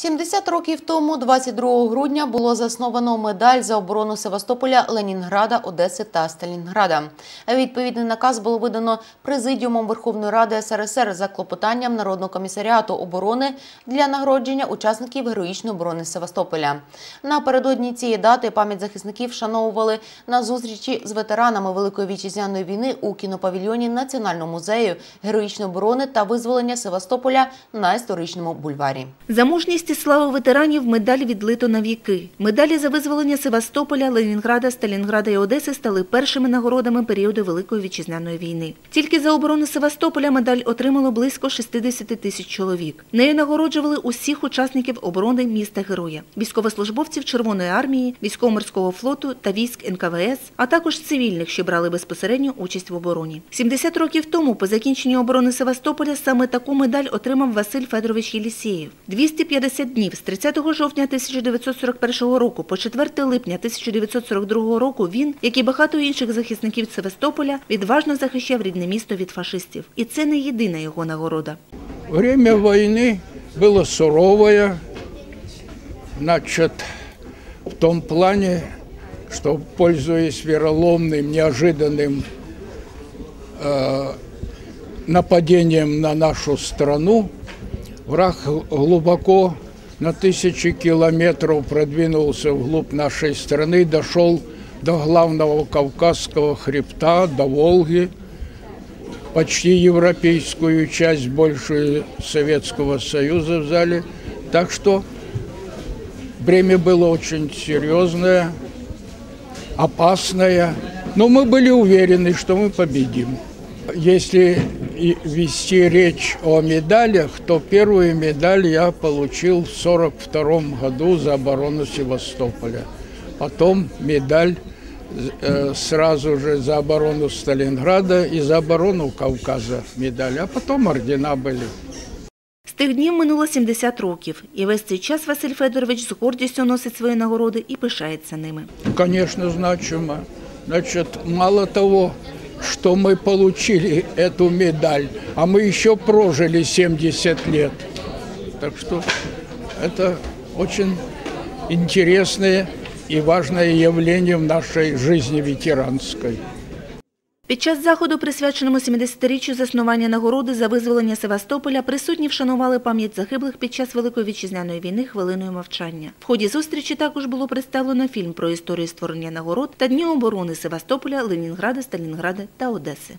70 років тому, 22 грудня, було засновано медаль за оборону Севастополя, Ленінграда, Одеси та Сталінграда. Відповідний наказ було видано Президіумом Верховної Ради СРСР за клопотанням Народного комісаріату оборони для нагородження учасників героїчної оборони Севастополя. Напередодні цієї дати пам'ять захисників вшановували на зустрічі з ветеранами Великої вітчизняної війни у кінопавільйоні Національного музею героїчної оборони та визволення Севастополя на історичному бульварі. За мужність і славу ветеранів медаль відлито на віки. Медалі за визволення Севастополя, Ленінграда, Сталінграда і Одеси стали першими нагородами періоду Великої вітчизняної війни. Тільки за оборону Севастополя медаль отримало близько 60 тисяч чоловік. Нею нагороджували усіх учасників оборони міста Героя, військовослужбовців Червоної армії, військово-морського флоту та військ НКВС, а також цивільних, що брали безпосередню участь в обороні. 70 років тому, по закінченні оборони Севастополя, саме таку медаль отримав Василь Федорович Єлісєєв. 250 днів з 30 жовтня 1941 року по 4 липня 1942 року він, як і багато інших захисників Севастополя, відважно захищав рідне місто від фашистів. І це не єдина його нагорода. Время войны было суровое, значит, в том плане, что, пользуясь вероломным, неожиданным э, нападением на нашу страну, враг глубоко на тысячи километров продвинулся вглубь нашей страны, дошел до главного Кавказского хребта, до Волги, почти европейскую часть, большую Советского Союза взяли. Так что время было очень серьезное, опасное, но мы были уверены, что мы победим. Если вести речь о медалях, то первую медаль я получил в 1942 году за оборону Севастополя. Потом медаль э, сразу же за оборону Сталинграда и за оборону Кавказа медаль, а потом ордена были. З тих днів минуло 70 років, і весь цей час Василь Федорович з гордістю носить свої нагороди і пишається ними. Конечно, значимо. Значит, мало того, что мы получили эту медаль, а мы еще прожили 70 лет. Так что это очень интересное и важное явление в нашей жизни ветеранской. Під час заходу, присвяченому 70-річчю заснування нагороди за визволення Севастополя, присутні вшанували пам'ять загиблих під час Великої вітчизняної війни хвилиною мовчання. В ході зустрічі також було представлено фільм про історію створення нагород та Дні оборони Севастополя, Ленінграда, Сталінграда та Одеси.